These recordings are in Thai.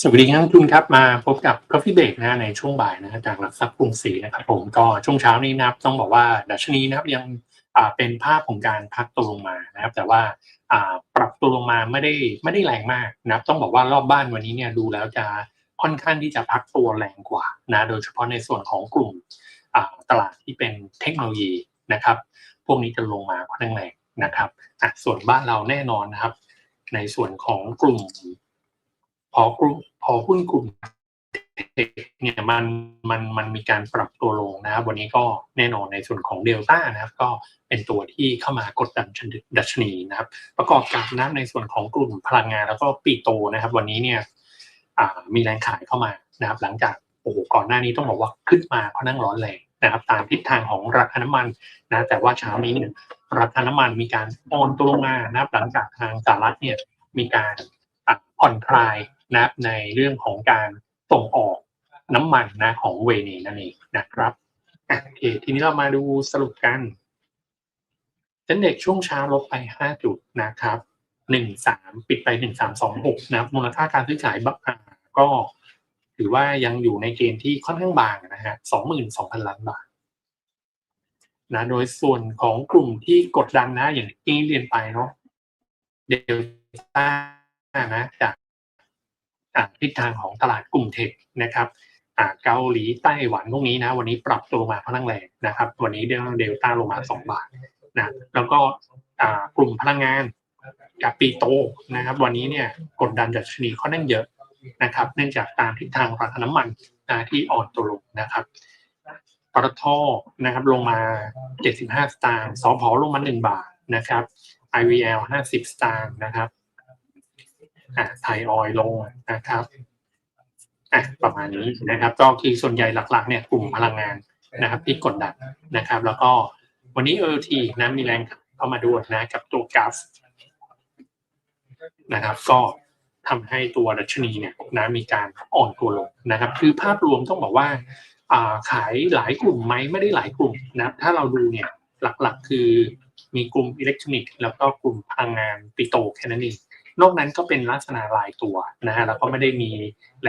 สวัสดีครับทุกท่านครับมาพบกับ Coffee Break นะในช่วงบ่ายนะจากหลักทรัพย์กรุงศรีนะครับผมก็ช่วงเช้านี้นะครับต้องบอกว่าดัชนีนะครับยังเป็นภาพของการพักตัวลงมานะครับ แต่ว่าปรับตัวลงมาไม่ได้ไม่ได้แรงมากนะครับ ต้องบอกว่ารอบบ้านวันนี้เนี่ยดูแล้วจะค่อนข้างที่จะพักตัวแรงกว่านะโดยเฉพาะในส่วนของกลุ่มตลาดที่เป็นเทคโนโลยีนะครับ พวกนี้จะลงมาค่อนข้างแรงนะครับส่วนบ้านเราแน่นอนนะครับ ในส่วนของกลุ่ม อกลุ่มพอหุ้นกลุ่มเนี่ยมันมันมันมีการปรับตัวลงนะครับ วันนี้ก็แน่นอนในส่วนของเดลต้านะครับ ก็เป็นตัวที่เข้ามากดดันดัชนีนะครับ ประกอบกับนะในส่วนของกลุ่มพลังงานแล้วก็ปีโตนะครับ วันนี้เนี่ยมีแรงขายเข้ามานะครับ หลังจากโอ้โหก่อนหน้านี้ต้องบอกว่าขึ้นมาเพราะนั่งร้อนแรงนะครับ ตามทิศทางของราคาน้ำมันนะแต่ว่าเช้านี้เนี่ยราคาน้ำมันมีการอ่อนตัวลงมานะครับ หลังจากทางสหรัฐเนี่ยมีการผ่อนคลาย นับในเรื่องของการส่งออกน้ำมันนะของเวเนนั่นเองนะครับโอเคทีนี้เรามาดูสรุปกันเซ็นเด็กช่วงเช้าลบไป 5 จุดนะครับ13 ปิดไป 1326นะมูลค่าการซื้อขายบักอาก็ถือว่ายังอยู่ในเกณฑ์ที่ค่อนข้างบางนะฮะ22,000 ล้านบาทนะโดยส่วนของกลุ่มที่กดดันนะอย่างที่เรียนไปเนาะเดลต้านะจาก ทิศทางของตลาดกลุ่มเทคนะครับเกาหลีไต้หวันพวกนี้นะ วันนี้ปรับตัวมาค่อนข้างแรงนะครับ วันนี้เดลต้าลงมา2บาทนะแล้วก็กลุ่มพลังงานกับปีโตนะครับ วันนี้เนี่ยกดดันดัชนีค่อนข้างเยอะนะครับ เนื่องจากตามทิศทางราคาน้ำมันนะที่อ่อนตัวลงนะครับปตทนะครับลงมา 75 สตางค์สพลงมา 1 บาทนะครับ IVL 50 สตางค์นะครับ อะไทยออยลงนะครับอะประมาณนี้นะครับ ก็คือส่วนใหญ่หลักๆเนี่ยกลุ่มพลังงานนะครับที่กดดันนะครับ แล้วก็วันนี้ ERT นะมีแรงเข้ามาด้วยนะกับตัวก๊าซนะครับ ก็ทำให้ตัวดัชนีเนี่ยนะมีการอ่อนตัวลงนะครับ คือภาพรวมต้องบอกว่าาขายหลายกลุ่มไหมไม่ได้หลายกลุ่มนะถ้าเราดูเนี่ยหลักๆ คือมีกลุ่มอิเล็กทรอนิกส์แล้วก็กลุ่มพลังงานปิโตรแค่นั้นเอง นอกนั้นก็เป็นลักษณะรายตัวนะฮะแล้วก็ไม่ได้มีแร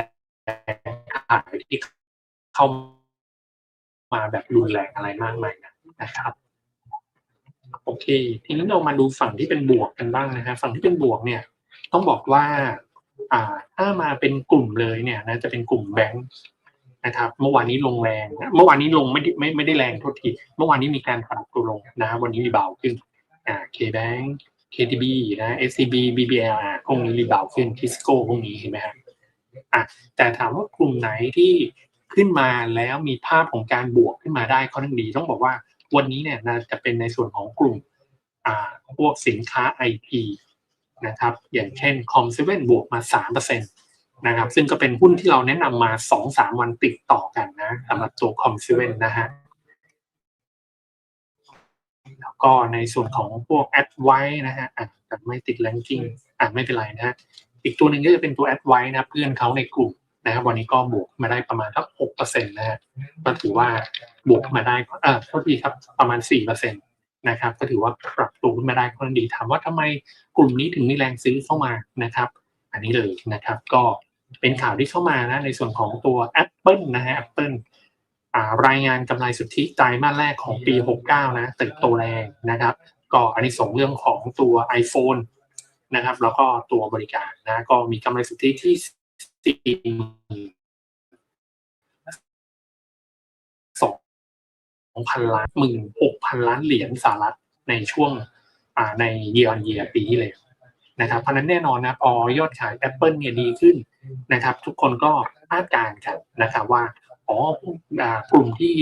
งขายที่เข้ามาแบบรุนแรงอะไรมากมายนะครับโอเค ทีนี้เรามาดูฝั่งที่เป็นบวกกันบ้างนะฮะฝั่งที่เป็นบวกเนี่ย ต้องบอกว่าอ่าถ้ามาเป็นกลุ่มเลยเนี่ยนะจะเป็นกลุ่มแบงค์นะครับ เมื่อวานนี้ลงแรงเมื่อวานนี้ลงไม่ได้ไม่ไม่ได้แรงโทษทีเมื่อวานนี้มีการปรับตัวลงนะวันนี้รีเบาขึ้นอ่า K-Bank KTB นะ SCB BBL อะพวกนี้รีบาวขึ้น Tisco พวกนี้เห็นไหมฮะอะแต่ถามว่ากลุ่มไหนที่ขึ้นมาแล้วมีภาพของการบวกขึ้นมาได้ค่อนข้างดี ต้องบอกว่าวันนี้เนี่ยน่าจะเป็นในส่วนของกลุ่มอ่าพวกสินค้า IP นะครับ อย่างเช่น Com7 บวกมา3%นะครับ ซึ่งก็เป็นหุ้นที่เราแนะนำมา 2-3 วันติดต่อกันนะสำหรับตัว Com7 นะฮะ แล้วก็ในส่วนของพวก a d v i นะฮะอะแต่ไม่ติด ranking อะไม่เป็นไรนะฮะอีกตัวหนึ่งก็จะเป็นตัว a d v i นะเพื่อนเขาในกลุ่มนะครับวันนี้ก็บวกมาได้ประมาณสักหกเปอร์เซ็นต์นะฮะก็ถือว่าบวกมาได้เออโทษทีครับประมาณสี่เปอร์เซ็นต์นะครับก็ถือว่าปรับตัวขึ้นมาได้ค่อนข้างดีถามว่าทำไมกลุ่มนี้ถึงมีแรงซื้อเข้ามานะครับ อันนี้เลยนะครับ ก็เป็นข่าวที่เข้ามานะในส่วนของตัว Apple นะฮะ Apple รายงานกำไรสุทธิไตรมาสแรกของปี 69 นะเติบโตแรงนะครับ ก็อันนี้ส่งเรื่องของตัว iPhone นะครับ แล้วก็ตัวบริการนะ ก็มีกำไรสุทธิที่สี่สองพันล้านหมื่นหกพันล้านเหรียญสหรัฐในช่วงอ่าใน year on year ปีที่แล้วนะครับเพราะนั้นแน่นอนนะพอยอดขาย Apple เนี่ยดีขึ้นนะครับ ทุกคนก็คาดการณ์กันนะครับว่า อ๋อกลุ่มที่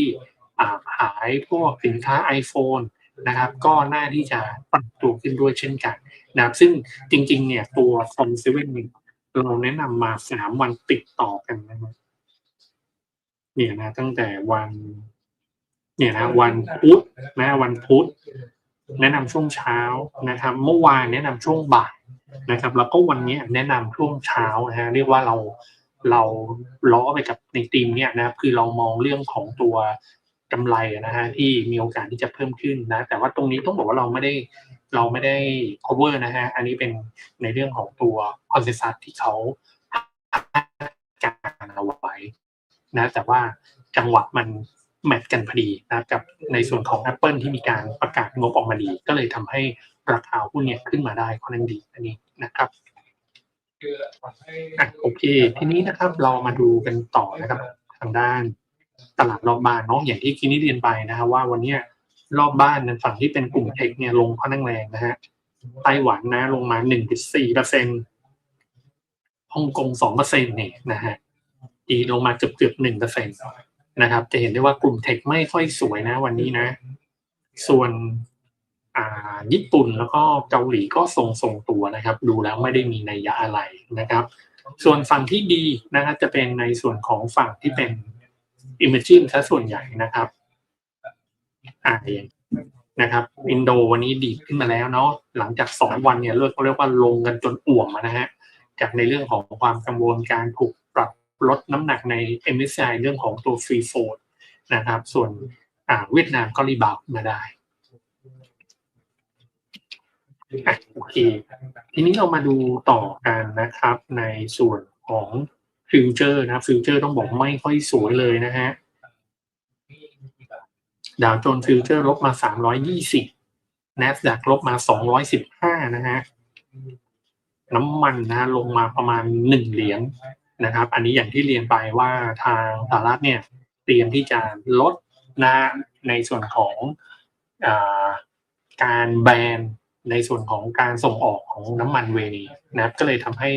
ขายพวกสินค้า iPhone นะครับ ก็น่าที่จะปรับตัวขึ้นด้วยเช่นกันนะครับ ซึ่งจริงๆ เนี่ยตัวคอมเซเว่นเราแนะนำมาสามวันติดต่อกันนะครับเนี่ยนะ ตั้งแต่วัน เนี่ยนะ วันพุธนะวันพุธแนะนำช่วงเช้านะครับ เมื่อวานแนะนำช่วงบ่ายนะครับ แล้วก็วันนี้แนะนำช่วงเช้านะฮะเรียกว่าเรา เราล้อไปกับในทีมเนี่ยนะครับคือเรามองเรื่องของตัวกำไรนะฮะที่มีโอกาสที่จะเพิ่มขึ้นนะ แต่ว่าตรงนี้ต้องบอกว่าเราไม่ได้เราไม่ได้ cover นะฮะอันนี้เป็นในเรื่องของตัว consensus ที่เขาการเอาไว้นะแต่ว่าจังหวะมันแมทกันพอดีนะกับในส่วนของ Apple ที่มีการประกาศงบออกมาดี ก็เลยทำให้ราคาหุ้นเนี่ยขึ้นมาได้ค่อนข้างดีอันนี้นะครับ อะโอเค ทีนี้นะครับเรามาดูกันต่อนะครับ ทางด้านตลาดรอบบ้านเนาะอย่างที่คินี่เรียนไปนะครับว่าวันนี้รอบบ้านในฝั่งที่เป็นกลุ่มเทคเนี่ยลงค่อนข้างแรงนะฮะไต้หวันนะลงมา1.4เปอร์เซ็นฮ่องกง2เปอร์เซ็นต์เนี่ยนะฮะอีลงมาเกือบเกือบ1เปอร์เซ็นต์นะครับ จะเห็นได้ว่ากลุ่มเทคไม่ค่อยสวยนะวันนี้นะ ส่วน ญี่ปุ่นแล้วก็เกาหลีก็ทรงทรงตัวนะครับ ดูแล้วไม่ได้มีนัยยะอะไรนะครับ ส่วนฝั่งที่ดีนะครับจะเป็นในส่วนของฝั่งที่เป็น i m a g i n ซะส่วนใหญ่นะครับอ่าองนะครับ อินโดวันนี้ดีขึ้นมาแล้วเนาะหลังจากสองวันเนี่ยเรียกเรียกว่าลงกันจนอ่วมนะฮะจากในเรื่องของความกังวลการถูกปรับลดน้ำหนักใน MSCI เรื่องของตัวฟรีโฟดนะครับ ส่วนเวียดนามก็รีบาวมาได้ อะโอเค ทีนี้เรามาดูต่อกันนะครับ ในส่วนของฟิวเจอร์นะฟิวเจอร์ต้องบอกไม่ค่อยสวยเลยนะฮะดาวโจนส์ฟิวเจอร์ลบมา 320 NASDAQ ลบมา 215 นะฮะ น้ำมันนะลงมาประมาณ 1 เหรียญนะครับ อันนี้อย่างที่เรียนไปว่าทางสหรัฐเนี่ย เตรียมที่จะลดนะในส่วนของอการแบน ในส่วนของการส่งออกของน้ำมันเวนีนะครับก็เลยทำให้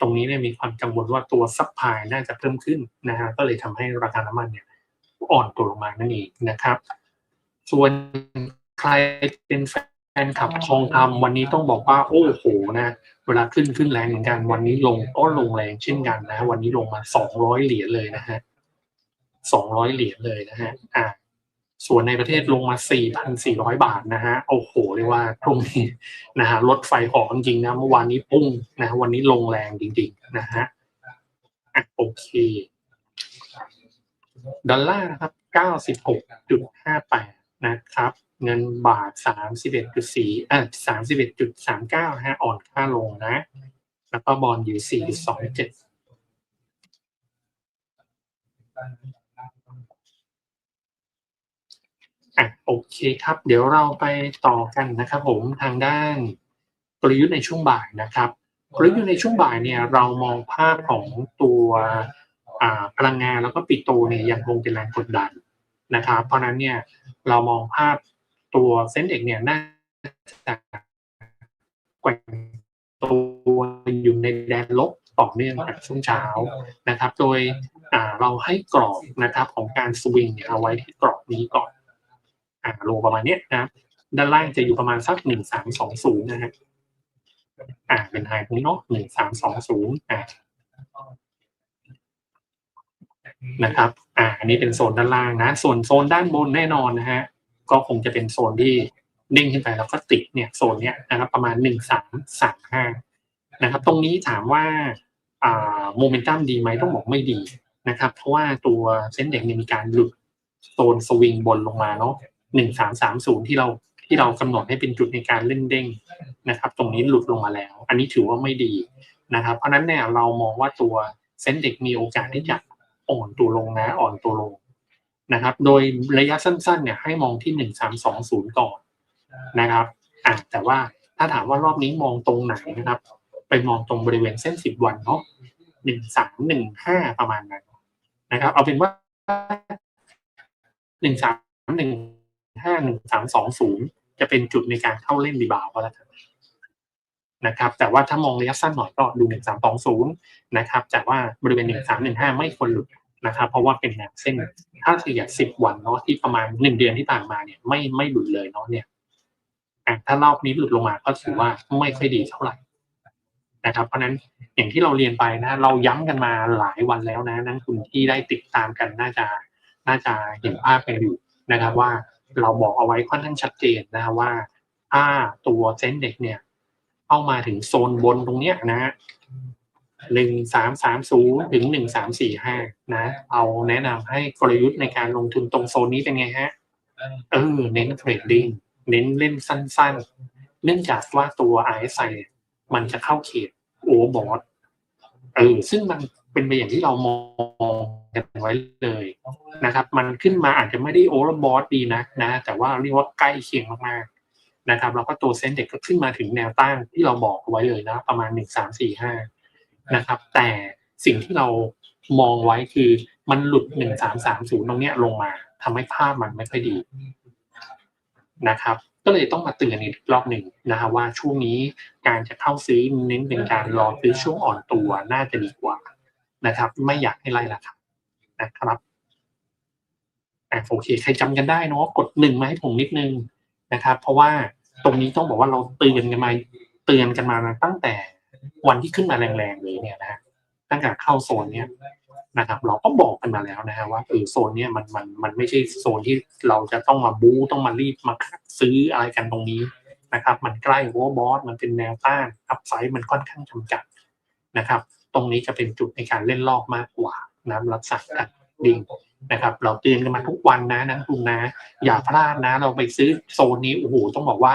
ตรงนี้เนี่ยมีความกังวลว่าตัวซัพพลายน่าจะเพิ่มขึ้นนะฮะก็เลยทำให้ราคาน้ำมันเนี่ยอ่อนตัวลงมานั่นเองนะครับ ส่วนใครเป็นแฟนขับทองคำวันนี้ต้องบอกว่า โอ้โหนะเวลาขึ้นขึ้นแรงเหมือนกัน วันนี้ลงก็ลงแรงเช่นกันนะวันนี้ลงมาสองร้อยเหรียญเลยนะฮะสองร้อยเหรียญเลยนะฮะอ่า ส่วนในประเทศลงมา 4,400 บาทนะฮะ โอ้โห เรียกว่าตรงนี้นะฮะรถไฟหอจริงๆนะ เมื่อวานนี้ปุ้งนะ วันนี้ลงแรงจริงๆนะฮะอะโอเค ดอลลาร์นะครับ 96.58 นะครับ เงินบาท 31.4อะ31.39 ฮะ อ่อนค่าลงนะ แล้วก็บอลอยู่ 4.27 อะโอเคครับ เดี๋ยวเราไปต่อกันนะครับ ผมทางด้านกลยุทธ์ในช่วงบ่ายนะครับกลยุทธ์ในช่วงบ่ายเนี่ยเรามองภาพของตัวพลังงานแล้วก็ปิโตเนี่ยยังคงเป็นแรงกดดันนะครับ เพราะนั้นเนี่ยเรามองภาพตัวเซ็นเด็กเนี่ยน่าจะแกว่งตัวอยู่ในแดนลบต่อเนื่องจากช่วงเช้านะครับ โดยเราให้กรอบนะครับของการสวิงเนี่ยเอาไว้ที่กรอบนี้ก่อน อ่าโลประมาณเนี้ยนะด้านล่างจะอยู่ประมาณสักหนึ่งสามสองศูนย์นะฮะอ่าเป็นไฮตรงนี้เนาะหนึ่งสามสองศูนย์อ่านะครับ อ่า อันนี้เป็นโซนด้านล่างนะ ส่วนโซนด้านบนแน่นอนนะฮะ ก็คงจะเป็นโซนที่นิ่งขึ้นไปแล้วก็ติดเนี่ยโซนเนี้ยนะครับ ประมาณหนึ่งสามสามห้านะครับ ตรงนี้ถามว่าอ่าโมเมนตัมดีไหมต้องบอกไม่ดีนะครับ เพราะว่าตัวเส้นเด็กเนี่ยมีการหลุดโซนสวิงบนลงมาเนาะ หนึ่งสามสามศูนย์ที่เราที่เรากำหนดให้เป็นจุดในการเล่นเด้งนะครับ ตรงนี้หลุดลงมาแล้ว อันนี้ถือว่าไม่ดีนะครับ เพราะนั้นเนี่ยเรามองว่าตัวเส้นเด็กมีโอกาสที่จะอ่อนตัวลงนะอ่อนตัวลงนะครับ โดยระยะสั้นๆเนี่ยให้มองที่หนึ่งสามสองศูนย์ก่อนนะครับอะแต่ว่าถ้าถามว่ารอบนี้มองตรงไหนนะครับ ไปมองตรงบริเวณเส้นสิบวันเนาะหนึ่งสามหนึ่งห้าประมาณนั้นนะครับ เอาเป็นว่าหนึ่งสามหนึ่ง ห้าหนึ่งสามสองศูนย์จะเป็นจุดในการเข้าเล่นรีบาวก็แล้วกันนะครับ แต่ว่าถ้ามองระยะสั้นหน่อยก็ดูหนึ่งสามสองศูนย์นะครับ แต่ว่าบริเวณหนึ่งสามหนึ่งห้าไม่ควรหลุดนะครับ เพราะว่าเป็นแนวเส้น ถ้าเฉลี่ยสิบวันเนาะที่ประมาณหนึ่งเดือนที่ผ่านมาเนี่ยไม่ไม่หลุดเลยเนาะเนี่ยถ้ารอบนี้หลุดลงมาก็ถือว่าไม่ค่อยดีเท่าไหร่นะครับ เพราะนั้นอย่างที่เราเรียนไปนะ เราย้ำกันมาหลายวันแล้วนะ นักทุนที่ได้ติดตามกันน่าจะน่าจะเห็นภาพกันอยู่นะครับว่า เราบอกเอาไว้ค่อนข้างชัดเจนนะว่าถ้าตัวเซ็นเด็กเนี่ยเข้ามาถึงโซนบนตรงเนี้ยนะหนึ่งสามสามศูนย์ถึงหนึ่งสามสี่ห้านะเอาแนะนำให้กลยุทธ์ในการลงทุนตรงโซนนี้เป็นไงฮะเออเน้นเทรดดิ้งเน้นเล่นสั้นๆ เนื่องจากว่าตัว RSI มันจะเข้าเขตโอเวอร์บอทเออซึ่งมัน เป็นไปอย่างที่เรามองกันไว้เลยนะครับ มันขึ้นมาอาจจะไม่ได้โอเวอร์บอทดีนะนะ แต่ว่าเรียกว่าใกล้เคียงมากๆนะครับ แล้วก็ตัวเซ็นเด็กก็ขึ้นมาถึงแนวต้านที่เราบอกไว้เลยนะ ประมาณหนึ่งสามสี่ห้านะครับ แต่สิ่งที่เรามองไว้คือมันหลุดหนึ่งสามสามศูนย์ตรงเนี้ยลงมาทำให้ภาพมันไม่ค่อยดีนะครับก็เลยต้องมาเตือนอีกรอบหนึ่งนะครับว่าช่วงนี้การจะเข้าซื้อเน้นเป็นการรอซื้อช่วงอ่อนตัวน่าจะดีกว่า นะครับ ไม่อยากให้ไล่ราคานะครับโอเค ใครจำกันได้เนาะกดหนึ่งมาให้ผมนิดนึงนะครับ เพราะว่าตรงนี้ต้องบอกว่าเราเตือนกันมาเตือนกันมาตั้งแต่วันที่ขึ้นมาแรงๆเลยเนี่ยนะตั้งแต่เข้าโซนเนี้ยนะครับ เราก็บอกกันมาแล้วนะฮะว่าเออโซนเนี้ยมันมันมันไม่ใช่โซนที่เราจะต้องมาบู๊ต้องมารีบมาซื้ออะไรกันตรงนี้นะครับ มันใกล้โวบอสมันเป็นแนวต้านอัพไซด์มันค่อนข้างจำกัดนะครับ ตรงนี้จะเป็นจุดในการเล่นรอบมากกว่านะรักษากันดิ่งนะครับ เราเตือนกันมาทุกวันนะนักทุนนะ อย่าพลาดนะ เราไปซื้อโซนนี้โอ้โหต้องบอกว่า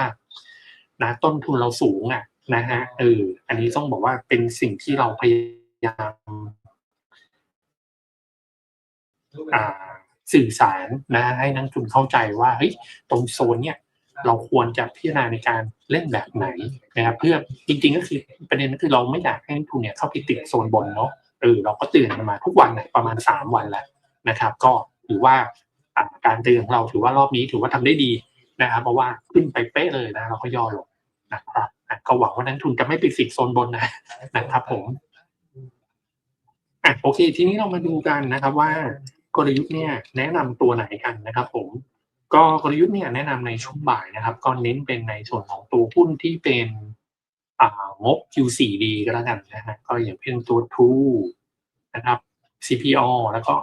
นะต้นทุนเราสูงอะนะฮะเอออันนี้ต้องบอกว่าเป็นสิ่งที่เราพยายามสื่อสารนะ ให้นักทุนเข้าใจว่าเฮ้ยตรงโซนเนี่ย เราควรจะพิจารณาในการเล่นแบบไหนนะครับเพื่อจริง ๆ ก็คือประเด็นก็คือเราไม่อยากให้นักทุนเนี่ยเข้าไปติดโซนบนเนาะเออเราก็เตือนมาทุกวันนะประมาณสามวันแล้วนะครับ ก็ถือว่าการเตือนของเราถือว่ารอบนี้ถือว่าทำได้ดีนะครับ เพราะว่าขึ้นไปเป๊ะเลยนะ เราก็ย่อลงนะครับก็หวังว่านักทุนจะไม่ไปสิดโซนบนนะนะครับผมอะโอเค ทีนี้เรามาดูกันนะครับว่ากลยุทธ์เนี่ยแนะนำตัวไหนกันนะครับผม ก็กลยุทธ์เนี่ยแนะนำในช่วงบ่ายนะครับ ก็เน้นเป็นในส่วนของตัวหุ้นที่เป็นอ่างบ Q4D ก็แล้วกันนะฮะก็อย่างเป็นตัว True นะครับ CPO แล้วก็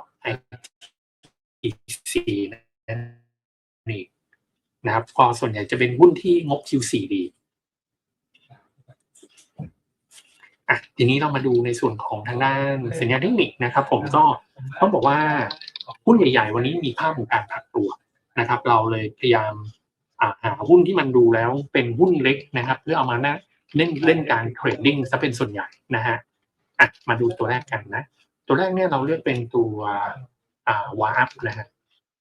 ITC นี่นะครับก็ส่วนใหญ่จะเป็นหุ้นที่งบ Q4D อะทีนี้เรามาดูในส่วนของทางด้านสัญญาณเทคนิคนะครับ ผมก็ต้องบอกว่าหุ้นใหญ่ ๆ วันนี้มีภาพของการพักตัว นะครับ เราเลยพยายามาหาหุ้นที่มันดูแล้วเป็นหุ้นเล็กนะครับ เพื่อเอามาเล่นเล่นการเทรดดิ้งซะเป็นส่วนใหญ่นะฮะอะมาดูตัวแรกกันนะ ตัวแรกเนี่ยเราเลือกเป็นตัวอ่าวาอัพนะฮะ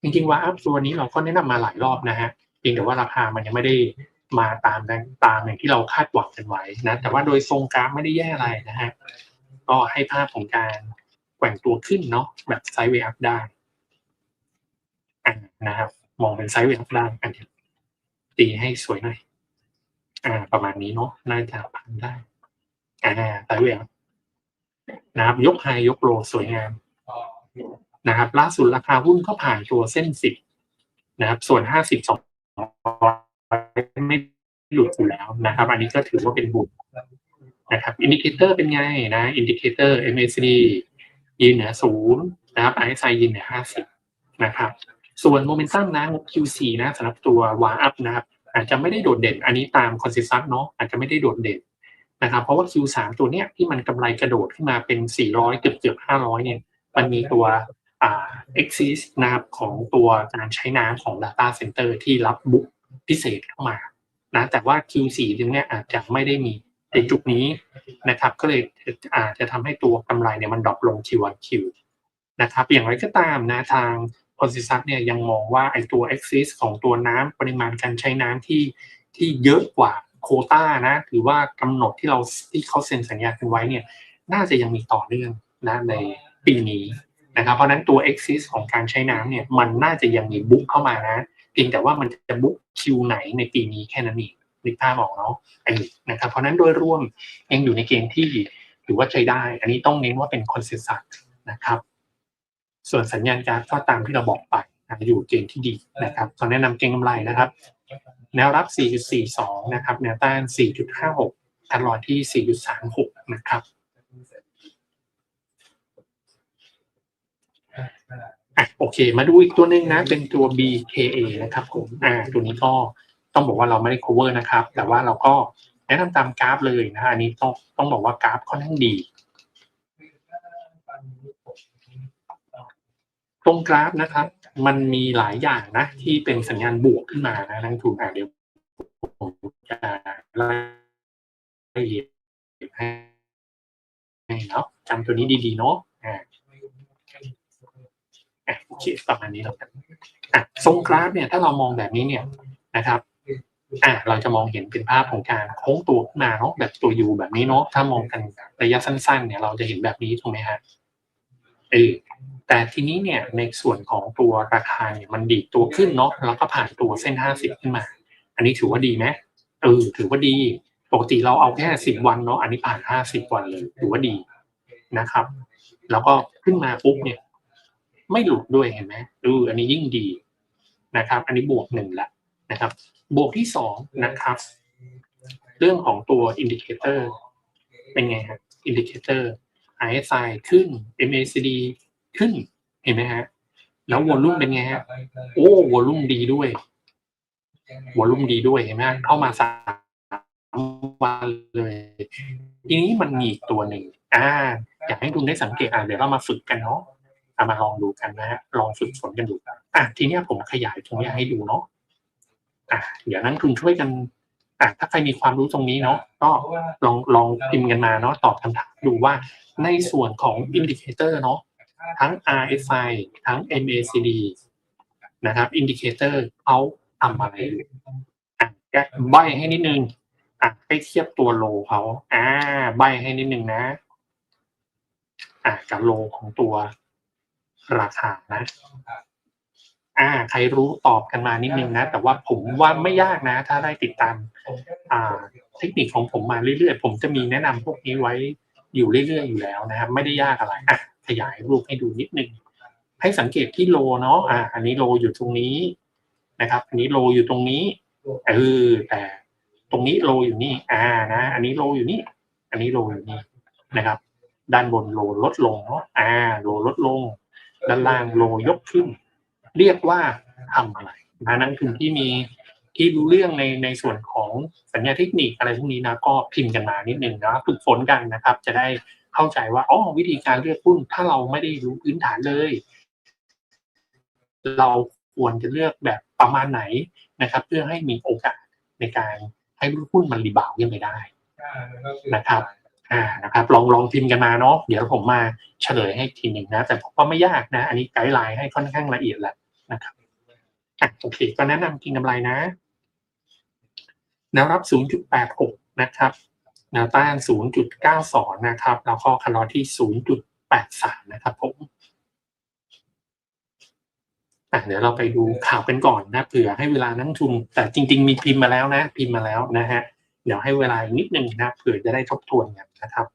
จริงๆวาอัพตัวนี้เราก็แนะนำมาหลายรอบนะฮะเพียงแต่ว่าราคามันยังไม่ได้มาตามตามอย่างที่เราคาดหวังกันไว้นะแต่ว่าโดยทรงกราฟไม่ได้แย่อะไรนะฮะก็ให้ภาพของการแกว่งตัวขึ้นเนาะแบบไซด์เวย์อัพได้ นะครับ มองเป็นไซด์เวย์อัพได้อันนี้ตีให้สวยหน่อย อ่า ประมาณนี้เนาะน่าจะพันได้ อ่าไซด์เวย์อัพนะครับ ยกไฮยกโลสวยงามนะครับ ล่าสุดราคาหุ้นก็ผ่านตัวเส้นสิบนะครับ ส่วนห้าสิบสองไม่หลุดอยู่แล้วนะครับ อันนี้ก็ถือว่าเป็นบุญนะครับอินดิเคเตอร์เป็นไงนะอินดิเคเตอร์ MACD ยืนเหนือศูนย์นะครับ RSI ยืนเหนือห้าสิบนะครับ ส่วนโมเมนตัมนะ Q4 นะสำหรับตัววาอัพนะครับอาจจะไม่ได้โดดเด่น อันนี้ตามคอนเซซัสเนาะอาจจะไม่ได้โดดเด่นนะครับเพราะว่า Q3 ตัวเนี้ยที่มันกำไรกระโดดขึ้นมาเป็น 400 เกือบเกือบ500 เนี่ยมันมีตัวอ่า exist นะครับของตัวการใช้น้ำของ Data Center ที่รับบุ๊กพิเศษเข้ามานะแต่ว่า Q4 ตรงเนี้ยอาจจะไม่ได้มีในจุดนี้นะครับก็เลยอาจจะทำให้ตัวกำไรเนี่ยมันดรอปลง Q1Q นะครับอย่างไรก็ตามนะทาง คอนซิซัสเนี่ยยังมองว่าไอตัว exist ของตัวน้ำปริมาณการใช้น้ำที่ที่เยอะกว่าโคต้านะถือว่ากำหนดที่เราที่เขาเซ็นสัญญากันไว้เนี่ยน่าจะยังมีต่อเนื่องนะในปีนี้นะครับเพราะนั้นตัว exist ของการใช้น้ำเนี่ยมันน่าจะยังมีบุ๊กเข้ามานะเพียงแต่ว่ามันจะบุ๊กคิวไหนในปีนี้แค่นั้นเองนึกภาพออกเนาะไอ้นะครับเพราะนั้นโดยรวมยังอยู่ในเกณฑ์ที่ถือว่าใช้ได้ อันนี้ต้องเน้นว่าเป็นคอนเซนแซสนะครับ ส่วนสัญญาณการก็ตามที่เราบอกไปอยู่เกณฑ์ที่ดีนะครับขอแนะนำเก็งกำไรนะครับ แนวรับ 4.42 นะครับ แนวต้าน 4.56ทัดรอยที่ 4.36 นะครับอะโอเค มาดูอีกตัวหนึ่งนะ เป็นตัว BKA นะครับผมอ่าตัวนี้ก็ต้องบอกว่าเราไม่ได้ cover นะครับ แต่ว่าเราก็แนะนำตามกราฟเลยนะอันนี้ต้องต้องบอกว่ากราฟค่อนข้างดี ตรงกราฟนะครับ มันมีหลายอย่างนะ ที่เป็นสัญญาณบวกขึ้นมานะนักทุนอะเดี๋ยวผมจะไล่เอียดให้เนาะจำตัวนี้ดีๆเนาะอ่าอะโอเคประมาณนี้แล้วกันอะทรงกราฟเนี่ยถ้าเรามองแบบนี้เนี่ยนะครับอะเราจะมองเห็นเป็นภาพของการโค้งตัวขึ้นมาเนาะแบบตัวยูแบบนี้เนาะถ้ามองกันระยะสั้น ๆ เนี่ยเราจะเห็นแบบนี้ถูกไหมฮะ เออแต่ทีนี้เนี่ยในส่วนของตัวราคาเนี่ยมันดีดตัวขึ้นเนาะแล้วก็ผ่านตัวเส้นห้าสิบขึ้นมา อันนี้ถือว่าดีไหมเออถือว่าดีปกติเราเอาแค่สิบวันเนาะอันนี้ผ่านห้าสิบวันเลย ถือว่าดีนะครับ แล้วก็ขึ้นมาปุ๊บเนี่ย ไม่หลุดด้วยเห็นไหมเอออันนี้ยิ่งดีนะครับ อันนี้บวกหนึ่งละนะครับ บวกที่สองนะครับ เรื่องของตัวอินดิเคเตอร์เป็นไงฮะอินดิเคเตอร์ RSI ขึ้น MACD ขึ้นเห็นไหมฮะ แล้ววอลลุ่มเป็นไงฮะ โอ้วอลลุ่มดีด้วยวอลลุ่มดีด้วยเห็นไหมฮะเข้ามาสามวันเลย ทีนี้มันมีอีกตัวหนึ่งอ่า อยากให้คุณได้สังเกตอ่าเดี๋ยวเรามาฝึกกันเนาะเอามาลองดูกันนะฮะลองฝึกฝนกันดูอะทีเนี้ยผมขยายตรงนี้ให้ดูเนาะอะเดี๋ยวนักทุนช่วยกัน อะถ้าใครมีความรู้ตรงนี้เนาะก็ลองลองพิมพ์กันมาเนาะตอบคำถามดูว่าในส่วนของอินดิเคเตอร์เนาะทั้ง RSI ทั้ง MACD นะครับอินดิเคเตอร์เขาทำอะไรอยู่อะแกใบให้นิดนึงอะให้เทียบตัวโลเขาอ่าใบให้นิดนึงนะอะกับโลของตัวราคานะ อ่า ใครรู้ตอบกันมานิดนึงนะ แต่ว่าผมว่าไม่ยากนะ ถ้าได้ติดตาม อ่า เทคนิคของผมมาเรื่อยๆ ผมจะมีแนะนำพวกนี้ไว้อยู่เรื่อยๆอยู่แล้วนะครับ ไม่ได้ยากอะไรอะขยายรูปให้ดูนิดนึง ให้สังเกตที่โลเนาะอ่า อันนี้โลอยู่ตรงนี้นะครับ อันนี้โลอยู่ตรงนี้เออแต่ตรงนี้โลอยู่นี่ อ่านะ อันนี้โลอยู่นี่ อันนี้โลอยู่นี่นะครับ ด้านบนโลลดลงเนาะอ่า โลลดลง ด้านล่างโลยกขึ้น เรียกว่าทำอะไรนะนักทุนที่มีที่รู้เรื่องในในส่วนของสัญญาเทคนิคอะไรพวกนี้นะก็พิมพ์กันมานิดนึงนะฝึกฝนกันนะครับ จะได้เข้าใจว่าอ๋อวิธีการเลือกหุ้นถ้าเราไม่ได้รู้พื้นฐานเลย เราควรจะเลือกแบบประมาณไหนนะครับ เพื่อให้มีโอกาสในการให้หุ้นมันรีบาวขึ้นไปได้นะครับอ่านะครับ ลองลองพิมพ์กันมาเนาะเดี๋ยวผมมาเฉลยให้ทีหนึ่งนะ แต่ผมว่าไม่ยากนะ อันนี้ไกด์ไลน์ให้ค่อนข้างละเอียดแหละ นะครับอะโอเค ก็แนะนำกินกำไรนะแนวรับ 0.86 นะครับแนวต้าน 0.92 นะครับ แล้วก็คันลอที่ 0.83 นะครับผมเดี๋ยวเราไปดูข่าวกันก่อนนะเผื่อให้เวลานั่งทุนแต่จริง ๆ มีพิมพ์มาแล้วนะ พิมพ์มาแล้วนะฮะเดี๋ยวให้เวลานิดนึงนะเผื่อจะได้ทบทวนกันนะครับ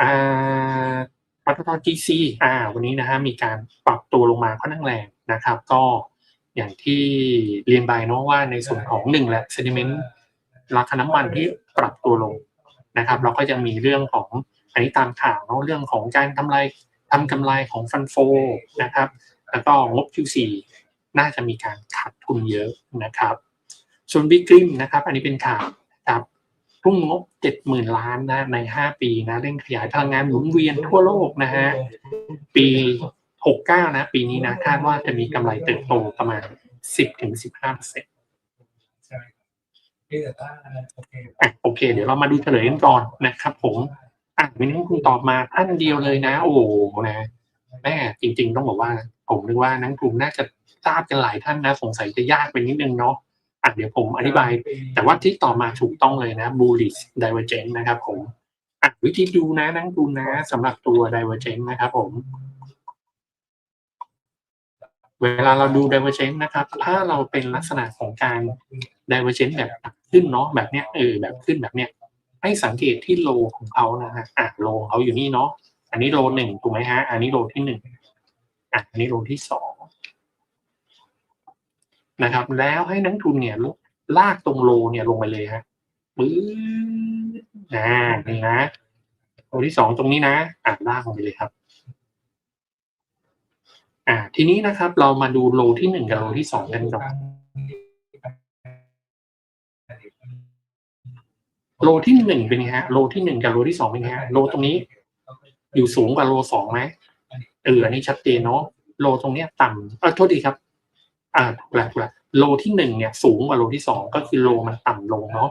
อ่า ปตท GC อ่าวันนี้นะฮะมีการปรับตัวลงมาค่อนข้างแรงนะครับ ก็อย่างที่เรียนไปเนาะว่าในส่วนของหนึ่งแหละ sentiment ราคาน้ำมันที่ปรับตัวลงนะครับเราก็ยังมีเรื่องของอันนี้ตามข่าวเนาะเรื่องของการกำไรทำกำไรของฟันโฟนะครับ แล้วก็งบ Q4 น่าจะมีการขาดทุนเยอะนะครับ ส่วนบิ๊กกริมนะครับ อันนี้เป็นข่าว นะครับพุ่งงบ70,000ล้านนะใน5ปีนะเร่งขยายพลังงานหมุนเวียนทั่วโลกนะฮะปี69นะ ปีนี้นะคาดว่าจะมีกำไรเติบโตประมาณ10-15เปอร์เซ็นต์อะโอเค เดี๋ยวเรามาดูเฉลยกันก่อนนะครับผมอะมีนักคุณตอบมาท่านเดียวเลยนะ โอ้โหนะแม่จริง ๆ ต้องบอกว่า ผมนึกว่านักกลุ่มน่าจะทราบกันหลายท่านนะ สงสัยจะยากไปนิดนึงเนาะ อะเดี๋ยวผมอธิบาย แต่ว่าที่ต่อมาถูกต้องเลยนะ bullish divergence นะครับผมอะวิธีดูนะนักดูนะสำหรับตัว divergence นะครับผม เวลาเราดู divergence นะครับ ถ้าเราเป็นลักษณะของการ divergence แบบขึ้นเนาะแบบเนี้ยเออแบบขึ้นแบบเนี้ยให้สังเกตที่โลของเขานะฮะอะโลของเขาอยู่นี่เนาะอันนี้โลหนึ่งถูกไหมฮะ อันนี้โลที่หนึ่งอะอันนี้โลที่สอง นะครับ แล้วให้นักทุนเนี่ยลากตรงโลเนี่ยลงไปเลยฮะปื๊ดอ่านี่นะโลที่สองตรงนี้นะอะลากลงไปเลยครับ อ่า ทีนี้นะครับ เรามาดูโลที่หนึ่งกับโลที่สองกันก่อนโลที่หนึ่งเป็นไงฮะโลที่หนึ่งกับโลที่สองเป็นไงฮะโลตรงนี้ อยู่สูงกว่าโลสองไหมเอออันนี้ชัดเจนเนาะโลตรงเนี้ยต่ำเออโทษทีครับ อ่าถูกแล้วถูกแล้วโลที่หนึ่งเนี่ยสูงกว่าโลที่สองก็คือโลมันต่ำลงเนาะ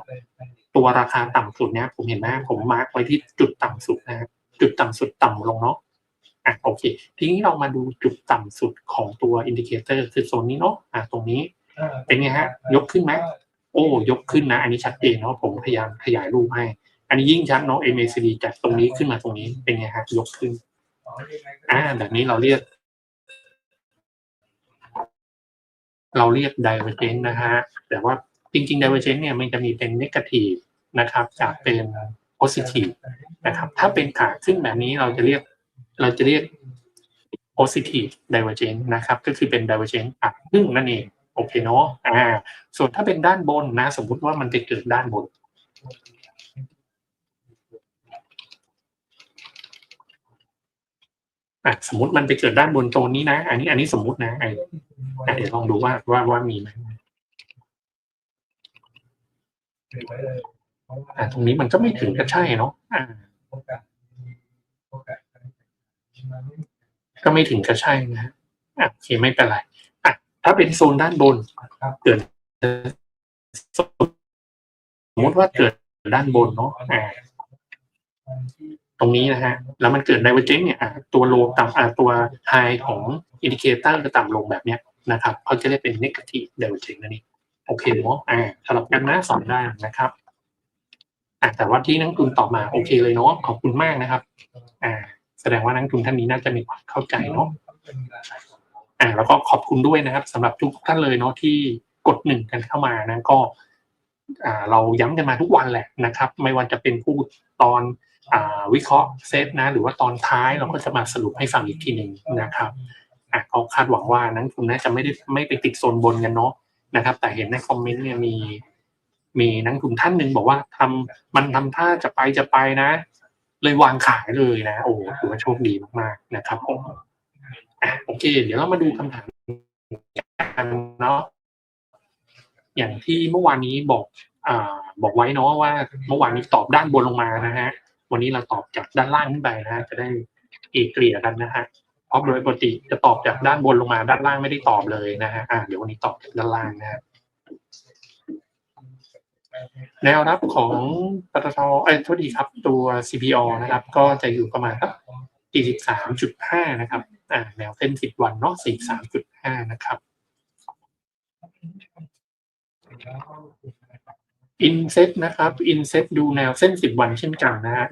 ตัวราคาต่ำสุดเนี่ยผมเห็นไหมผมมาร์กไว้ที่จุดต่ำสุดนะจุดต่ำสุดต่ำลงเนาะอะโอเค ทีนี้เรามาดูจุดต่ำสุดของตัวอินดิเคเตอร์คือโซนนี้เนาะอะตรงนี้ เป็นไงฮะ ยกขึ้นไหมโอ้ยกขึ้นนะ อันนี้ชัดเจนเนาะผมพยายามขยายรูปให้ อันนี้ยิ่งชัดเนาะ MACD จากตรงนี้ขึ้นมาตรงนี้เป็นไงฮะยกขึ้นอ่าแบบนี้เราเรียก เราเรียก divergence นะฮะ แต่ว่าจริงๆ divergence เนี่ยมันจะมีเป็น negative นะครับจากเป็น positive นะครับ ถ้าเป็นขาขึ้นแบบนี้เราจะเรียกเราจะเรียก positive divergence นะครับ ก็คือเป็น divergence ขาขึ้นนั่นเองโอเคเนาะอ่าส่วนถ้าเป็นด้านบนนะ สมมุติว่ามันจะเกิดด้านบน อะสมมติมันไปเกิดด้านบนโซนนี้นะ อันนี้อันนี้สมมุตินะไอ้อะเดี๋ยวลองดูว่าว่าว่ามีไหมอะตรงนี้มันก็ไม่ถึงกับใช่เนาะอ่าก็ไม่ถึงกับใช่นะอะโอเคไม่เป็นไรอะถ้าเป็นโซนด้านบนเกิดสมมติว่าเกิดด้านบนเนาะอ่า ตรงนี้นะฮะ แล้วมันเกิดไดเวอร์เจนเนี่ยตัวโลต่ำตัวไฮของอินดิเคเตอร์จะต่ำลงแบบเนี้ยนะครับเขาจะได้เป็น negative divergence นั่นเองโอเคเนาะอ่าสำหรับกันน้าสอนได้นะครับอะแต่ว่าที่นักทุนตอบมาโอเคเลยเนาะขอบคุณมากนะครับ อ่า แสดงว่านักทุนท่านนี้น่าจะมีความเข้าใจเนาะอ่า แล้วก็ขอบคุณด้วยนะครับสำหรับทุกท่านเลยเนาะที่กดหนึ่งกันเข้ามานะก็ อ่า เราย้ำกันมาทุกวันแหละนะครับ ไม่ว่าจะเป็นพูดตอน วิเคราะห์เซตนะหรือว่าตอนท้ายเราก็จะมาสรุปให้ฟังอีกทีหนึ่งนะครับอะก็คาดหวังว่านักทุนน่าจะไม่ได้ไม่ไปติดโซนบนกันเนาะนะครับ แต่เห็นในคอมเมนต์เนี่ยมี มีนักทุนท่านหนึ่งบอกว่าทำมันทำท่าจะไปจะไปนะ เลยวางขายเลยนะ โอ้ถือว่าโชคดีมากๆนะครับผมอะโอเค เดี๋ยวเรามาดูคำถามกันเนาะอย่างที่เมื่อวานนี้บอกอ่าบอกไว้เนาะว่า เมื่อวานนี้ตอบด้านบนลงมานะฮะ วันนี้เราตอบจากด้านล่างขึ้นไปนะฮะจะได้เกลี่ยกันนะฮะเพราะโดยปกติจะตอบจากด้านบนลงมาด้านล่างไม่ได้ตอบเลยนะฮะอ่าเดี๋ยววันนี้ตอบจากด้านล่างนะฮะแนวรับของปตทเอ้ยโทษดีครับตัว CPO นะครับ ก็จะอยู่ประมาณครับ43.5 นะครับ อ่า แนวเส้น 10 วันเนาะ43.5 นะครับ อินเซ็ตนะครับอินเซ็ตดูแนวเส้น 10 วันเช่นกันนะฮะ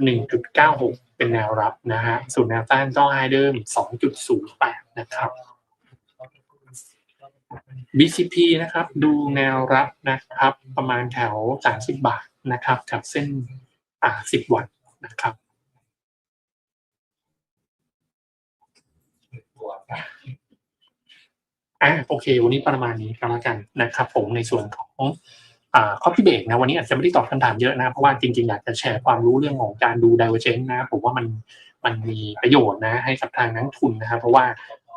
1.96 เป็นแนวรับนะฮะส่วนแนวต้านก็ไฮเดิม 2.08 นะครับ BCP นะครับดูแนวรับนะครับ ประมาณแถว 30 บาทนะครับจากเส้นอ่า10 วันนะครับอ่าโอเค วันนี้ประมาณนี้ก็แล้วกันนะครับ ผมในส่วนของ ข้อพิเบรกนะวันนี้อาจจะไม่ได้ตอบคำถามเยอะนะ เพราะว่าจริงๆ อยากจะแชร์ความรู้เรื่องของการดู divergence นะผมว่ามันมันมีประโยชน์นะ ให้กับทางนักทุนนะครับ เพราะว่า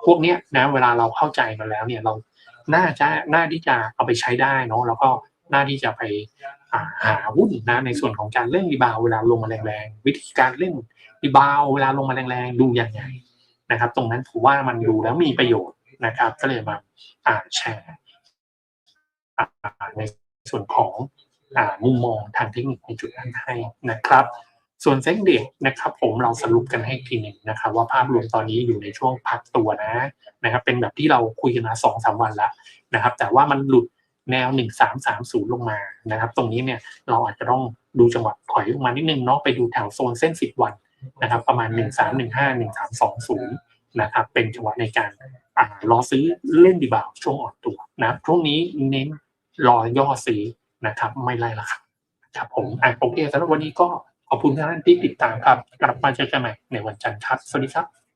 พวกเนี้ยนะเวลาเราเข้าใจมาแล้วเนี่ยเราน่าจะน่าที่จะเอาไปใช้ได้เนาะแล้วก็น่าที่จะไปาหาหุ้นนะในส่วนของการเล่นรีบาวเวลาลงมาแรงๆวิธีการเล่นรีบาวเวลาลงมาแรงๆดูยังไงนะครับ ตรงนั้นผมว่ามันดูแล้วมีประโยชน์นะครับ ก็เลยมาอ่าแชร์ใน ส่วนของอมุมมองทางเทคนิคในจุดนั้นให้นะครับ ส่วนเซ็งเด็กนะครับ ผมเราสรุปกันให้ทีหนึ่งนะครับ ว่าภาพรวมตอนนี้อยู่ในช่วงพักตัวนะนะครับ เป็นแบบที่เราคุยกันมาสองสามวันแล้วนะครับ แต่ว่ามันหลุดแนวหนึ่งสามสามศูนย์ลงมานะครับ ตรงนี้เนี่ยเราอาจจะต้องดูจังหวะถอยลงมานิดนึงเนาะไปดูแถวโซนเส้นสิบวันนะครับ ประมาณหนึ่งสามหนึ่งห้าหนึ่งสามสองศูนย์นะครับ เป็นจังหวะในการรอซื้อเล่นดีบ่าวช่วงอ่อนตัวนะช่วงนี้เน้น รอย่อซื้อนะครับ ไม่ไล่ราคาครับผมอะโอเคสำหรับวันนี้ก็ขอบคุณท่านที่ติดตามครับ กลับมาเจอกันใหม่ในวันจันทร์ครับ สวัสดีครับ